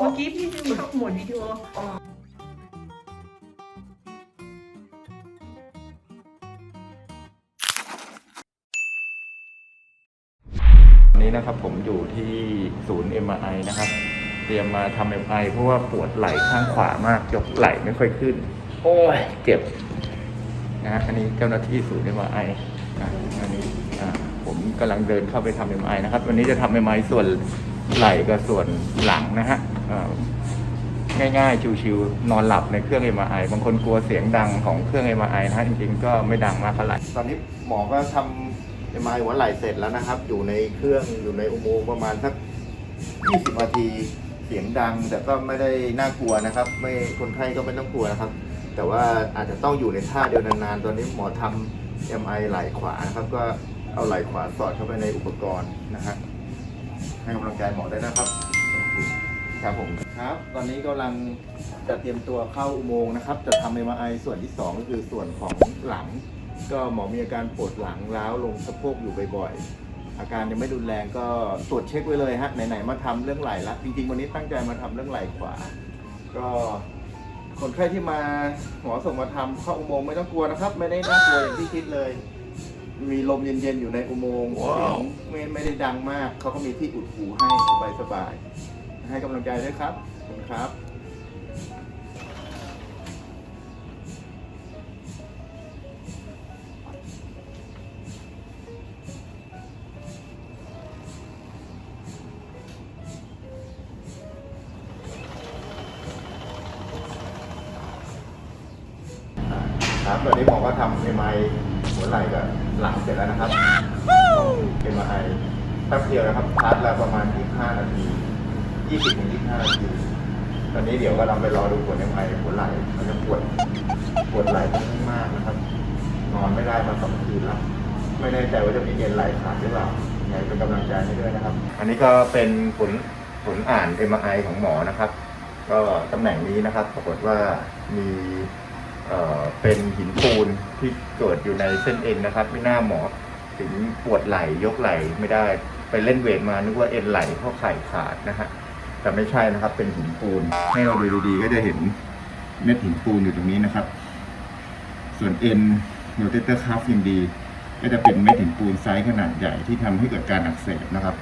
เมื่อกี้พี่ดูเข้าหมวดวิดีโอวันนี้นะครับผมอยู่ที่ศูนย์ MRI นะครับ เตรียมมาทำ MRI เพราะว่าปวดไหล่ข้างขวามากยกไหล่ไม่ค่อยขึ้น โอ้ยเจ็บนะฮะอันนี้เจ้าหน้าที่ศูนย์ MRI นะอันนี้อ่าผมกำลังเดินเข้าไปทำ MRI นะครับ วันนี้จะทำ MRI ส่วนไหล่กับส่วนหลังนะฮะอ่า ง่ายๆ ชิวๆนอนหลับในเครื่อง MRI บางคนกลัวเสียงดังของเครื่อง MRI นะฮะจริงๆ ก็ไม่ดังมากเท่าไหร่ตอนนี้หมอก็ทำเอ็มไอหัวไหล่เสร็จแล้วนะครับ อยู่ในเครื่องอยู่ในอุโมงค์ประมาณสัก 20 นาทีเสียงดัง แต่ก็ไม่ได้น่ากลัวนะครับ ไม่คนไข้ก็ไม่ต้องกลัวนะครับ แต่ว่าอาจจะต้องอยู่ในท่าเดียวนานๆ ตอนนี้หมอทำเอ็มไอไหล่ขวานะครับ ก็เอาไหล่ขวาสอดเข้าไปในอุปกรณ์นะฮะให้กำลังใจหมอได้นะครับ ครับผมครับ ตอนนี้กำลังจะเตรียมตัวเข้าอุโมงค์นะครับ จะทำ MRI ส่วนที่ 2 ก็คือส่วนของหลัง ก็หมอมีอาการปวดหลังล้าวลงสะโพกอยู่บ่อยๆ อาการยังไม่รุนแรงก็ตรวจเช็คไว้เลยฮะไหนๆมาทำเรื่องไหล่ละจริงๆวันนี้ตั้งใจมาทำเรื่องไหล่ขวา ก็คนไข้ที่มาหมอส่งมาทำเข้าอุโมงค์ไม่ต้องกลัวนะครับ ไม่ได้น่ากลัวอย่างที่คิดเลย มีลมเย็นๆอยู่ในอุโมงค์เสียงไม่ไม่ได้ดังมากเขาก็มีที่อุดหูให้สบายๆ ให้กำลังใจด้วยครับขอบคุณครับครับตอนนี้หมอก็ทำเอ็มไอหัวไหล่กับหลังเสร็จแล้วนะครับเอ็มไอแป๊บเดียวนะครับพักแล้วประมาณ25นาที 20ถึง25นาทีตอนนี้เดี๋ยวกำลังไปรอดูผลเอ็มไอหัวไหล่มันจะปวดปวดไหล่ค่อนข้างมากนะครับ นอนไม่ได้มาสองคืนแล้วไม่แน่ใจว่าจะมีเอ็นไหล่ขาดหรือเปล่ายังไงเป็นกำลังใจให้ด้วยนะครับ อันนี้ก็เป็นผลผลอ่าน MRI ของหมอนะครับ ก็ตำแหน่งนี้นะครับ ปรากฏว่ามีเอ่อเป็นหินปูนที่เกิดอยู่ในเส้นเอ็นนะครับ ไม่น่าหมอถึงปวดไหล่ยกไหล่ไม่ได้ไปเล่นเวทมานึกว่าเอ็นไหล่เพราะไข่ขาดนะฮะ แต่ไม่ใช่นะครับ เป็นหินปูน ให้เราดูดีๆ ก็จะเห็นเม็ดหินปูนอยู่ตรงนี้นะครับ ส่วนเอ็นโนเตเตอร์คัฟยังดี ก็จะเป็นเม็ดหินปูนไซส์ขนาดใหญ่ที่ทำให้เกิดการอักเสบนะครับ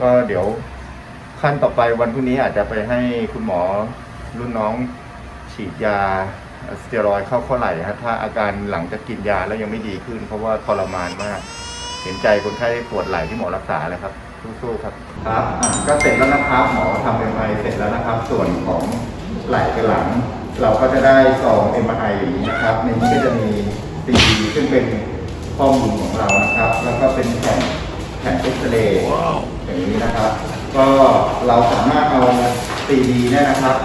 ก็เดี๋ยวขั้นต่อไปวันพรุ่งนี้อาจจะไปให้คุณหมอรุ่นน้องฉีดยาสเตียรอยเข้าข้อไหล่ฮะถ้าอาการหลังจากกินยาแล้วยังไม่ดีขึ้น เพราะว่าทรมานมาก เห็นใจคนไข้ปวดไหล่ที่หมอรักษาเลยครับ สู้ๆครับ ครับก็เสร็จแล้วนะครับหมอทำเอ็มไอเสร็จแล้วนะครับ ส่วนของไหล่กับหลัง เราก็จะได้ซองเอ็มไออย่างนี้นะครับในนี้ก็จะมีซีดีซึ่งเป็นข้อมูลของเรานะครับ แล้วก็เป็นแผ่นแผ่นเอ็กซเรย์อย่างนี้นะครับ ก็เราสามารถเอาซีดีเนี่ยนะครับ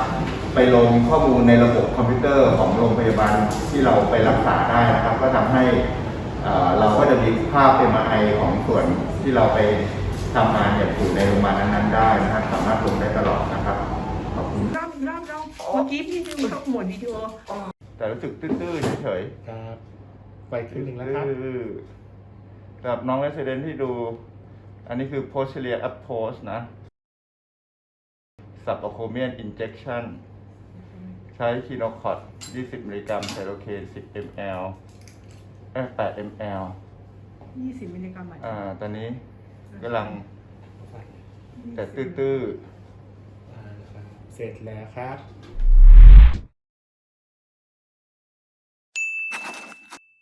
ไปลงข้อมูลในระบบคอมพิวเตอร์ของโรงพยาบาลที่เราไปรักษาได้นะครับ ก็ทำให้เอ่อเราก็จะมีภาพ MRI ของส่วนที่เราไป ทำงานอย่างอยู่ในโรงพยาบาลนั้นๆได้นะครับสามารถลงได้ตลอดนะครับขอบคุณรอบรอบรอบเมื่อกี้พี่ดูเข้าหมวดวิดีโอแต่รู้สึกตื้อๆเฉยครับไปคๆรึ่งหนึ่งแล้วครับตื้อๆสำหรับน้อง resident ที่ดู อันนี้คือ posterior approach นะ subacomian injection ใช้คีโนคอต20 มิลลิกรัมไซโลเคน10 ml เอ้ย8 ml 20 มิลลิกรัมอะอ่าตอนนี้ กำลังแต่ตื้อๆ เสร็จแล้วครับ